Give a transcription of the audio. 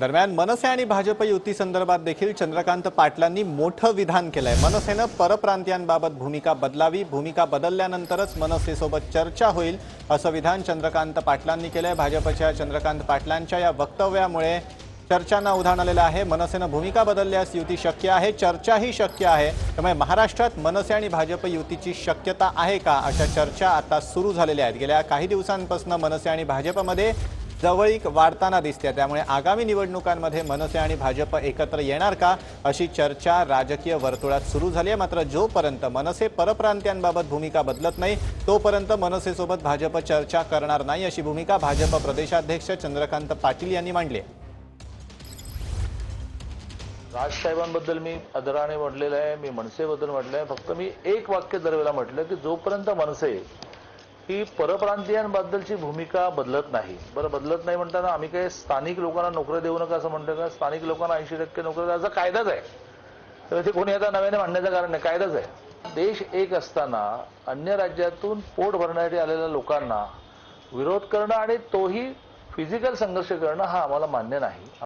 दरम्यान मनसे आणि भाजप युती संदर्भात देखील चंद्रकांत पाटलांनी मोठं विधान केलंय. मनसेनं परप्रांतीयांबाबत भूमिका बदलावी भूमिका बदलल्यानंतरच मनसेसोबत चर्चा होईल असं विधान चंद्रकांत पाटलांनी केलंय. भाजपच्या चंद्रकांत पाटलांच्या या वक्तव्यामुळे चर्चांना उधाण आलेलं आहे. मनसेनं भूमिका बदलल्यास युती शक्य आहे चर्चाही शक्य आहे. त्यामुळे महाराष्ट्रात मनसे आणि भाजप युतीची शक्यता आहे का अशा चर्चा आता सुरू झालेल्या आहेत. गेल्या काही दिवसांपासून मनसे आणि भाजपमध्ये जवळीक वाढताना दिसते. त्यामुळे आगामी निवडणुकांमध्ये मनसे आणि भाजप एकत्र येणार का? अशी चर्चा राजकीय वर्तुळात सुरू झाली आहे. मात्र जोपर्यंत मनसे परप्रांत्यांबाबत भूमिका बदलत नाही तोपर्यंत मनसेसोबत भाजप चर्चा करणार नाही अशी भूमिका भाजप प्रदेशाध्यक्ष चंद्रकांत पाटील यांनी मांडली आहे. राजसाहेबांबद्दल मी आदराने म्हटलेलं आहे मी मनसेबद्दल म्हटलं आहे फक्त मी एक वाक्य दरवेळेला म्हटलं की जोपर्यंत मनसे ही परप्रांतीयांबद्दलची भूमिका बदलत नाही. बरं बदलत नाही म्हणताना आम्ही काही स्थानिक लोकांना नोकऱ्या देऊ नका असं म्हणतो का? स्थानिक लोकांना ऐंशी टक्के नोकऱ्या द्यायचा कायदाच आहे. तर ते कोणी आता नव्याने म्हणण्याचं कारण नाही कायदाच आहे. देश एक असताना अन्य राज्यातून पोट भरण्यासाठी आलेल्या लोकांना विरोध करणं आणि तोही फिजिकल संघर्ष करणं हा आम्हाला मान्य नाही.